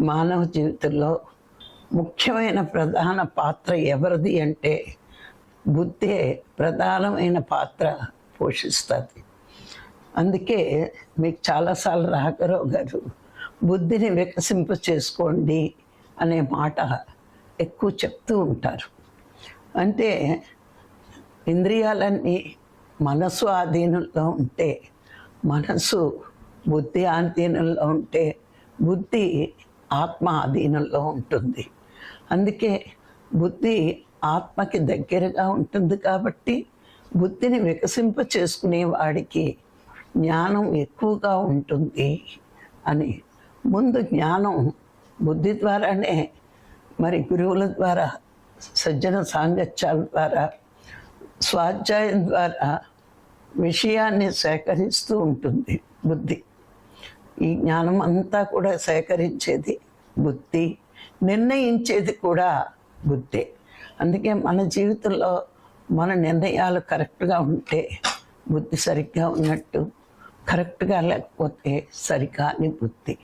మానవ జీవితంలో ముఖ్యమైన ప్రధాన పాత్ర ఎవరిది అంటే బుద్ధే ప్రధానమైన పాత్ర పోషిస్తుంది. అందుకే మీకు చాలాసార్లు రాఘరావు గారు బుద్ధిని వికసింప చేసుకోండి అనే మాట ఎక్కువ చెప్తూ ఉంటారు. అంటే ఇంద్రియాలన్నీ మనసు ఆధీనంలో ఉంటే మనసు బుద్ధి ఆధీనంలో ఉంటే బుద్ధి ఆత్మ అధీనంలో ఉంటుంది. అందుకే బుద్ధి ఆత్మకి దగ్గరగా ఉంటుంది కాబట్టి బుద్ధిని వికసింప చేసుకునే వాడికి జ్ఞానం ఎక్కువగా ఉంటుంది అని. ముందు జ్ఞానం బుద్ధి ద్వారానే మరి గురువుల ద్వారా సజ్జన సాంగత్యాల ద్వారా స్వాధ్యాయం ద్వారా విషయాన్ని సేకరిస్తూ ఉంటుంది బుద్ధి. ఈ జ్ఞానం అంతా కూడా సేకరించేది బుద్ధి నిర్ణయించేది కూడా బుద్ధి. అందుకే మన జీవితంలో మన నిర్ణయాలు కరెక్ట్గా ఉంటే బుద్ధి సరిగ్గా ఉన్నట్టు కరెక్ట్గా లేకపోతే సరికాని బుద్ధి.